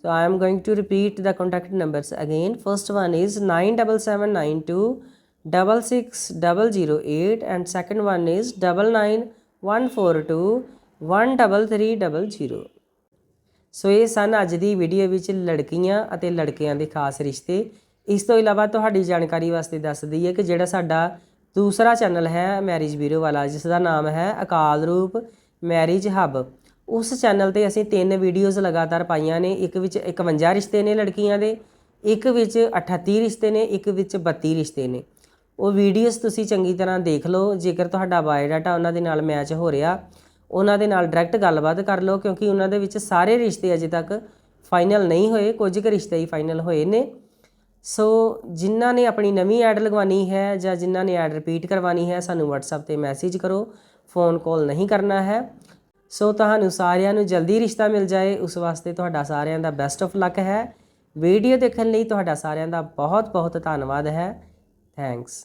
So I am going to repeat the contact numbers again. First one is 97792 66008 and second one is 99142 13300. ਸੋ ਇਹ ਸਨ ਅੱਜ ਦੀ ਵੀਡੀਓ ਵਿੱਚ ਲੜਕੀਆਂ ਅਤੇ ਲੜਕਿਆਂ ਦੇ ਖਾਸ ਰਿਸ਼ਤੇ ਇਸ ਤੋਂ ਇਲਾਵਾ ਤੁਹਾਡੀ ਜਾਣਕਾਰੀ ਵਾਸਤੇ ਦੱਸ ਦਈਏ ਕਿ ਜਿਹੜਾ ਸਾਡਾ ਦੂਸਰਾ ਚੈਨਲ ਹੈ ਮੈਰਿਜ ਬਿਊਰੋ ਵਾਲਾ, ਜਿਸ ਦਾ ਨਾਮ ਹੈ ਅਕਾਲ ਰੂਪ ਮੈਰਿਜ ਹੱਬ। ਉਸ ਚੈਨਲ ਤੇ ਅਸੀਂ ਤਿੰਨ ਵੀਡੀਓਜ਼ ਲਗਾਤਾਰ ਪਾਈਆਂ ਨੇ, ਇੱਕ ਵਿੱਚ 51 ਰਿਸ਼ਤੇ ਨੇ ਲੜਕੀਆਂ ਦੇ, ਇੱਕ ਵਿੱਚ 38 ਰਿਸ਼ਤੇ ਨੇ, ਇੱਕ ਵਿੱਚ 32 ਰਿਸ਼ਤੇ ਨੇ। ਉਹ ਵੀਡੀਓਜ਼ ਤੁਸੀਂ ਚੰਗੀ ਤਰ੍ਹਾਂ ਦੇਖ ਲਓ, ਜੇਕਰ ਤੁਹਾਡਾ ਬਾਇਓਡਾਟਾ ਉਹਨਾਂ ਦੇ ਨਾਲ ਮੈਚ ਹੋ ਰਿਹਾ, ਉਹਨਾਂ ਦੇ ਨਾਲ ਡਾਇਰੈਕਟ ਗੱਲਬਾਤ ਕਰ ਲਓ, ਕਿਉਂਕਿ ਉਹਨਾਂ ਦੇ ਵਿੱਚ ਸਾਰੇ ਰਿਸ਼ਤੇ ਅਜੇ ਤੱਕ ਫਾਈਨਲ ਨਹੀਂ ਹੋਏ, ਕੁਝ ਕੁ ਰਿਸ਼ਤੇ ਹੀ ਫਾਈਨਲ ਹੋਏ ਨੇ। ਸੋ ਜਿਨ੍ਹਾਂ ਨੇ ਆਪਣੀ ਨਵੀਂ ਐਡ ਲਗਵਾਉਣੀ ਹੈ ਜਾਂ ਜਿਨ੍ਹਾਂ ਨੇ ਐਡ ਰਿਪੀਟ ਕਰਵਾਉਣੀ ਹੈ, ਸਾਨੂੰ WhatsApp ਤੇ ਮੈਸੇਜ ਕਰੋ ਫੋਨ ਕਾਲ ਨਹੀਂ ਕਰਨਾ ਹੈ। ਸੋ ਤੁਹਾਨੂੰ ਸਾਰਿਆਂ ਨੂੰ ਜਲਦੀ ਰਿਸ਼ਤਾ ਮਿਲ ਜਾਏ। ਉਸ ਵਾਸਤੇ ਤੁਹਾਡਾ ਸਾਰਿਆਂ ਦਾ ਬੈਸਟ ਆਫ ਲੱਕ ਹੈ। ਵੀਡੀਓ ਦੇਖਣ ਲਈ ਤੁਹਾਡਾ ਸਾਰਿਆਂ ਦਾ ਬਹੁਤ ਬਹੁਤ ਧੰਨਵਾਦ ਹੈ। ਥੈਂਕਸ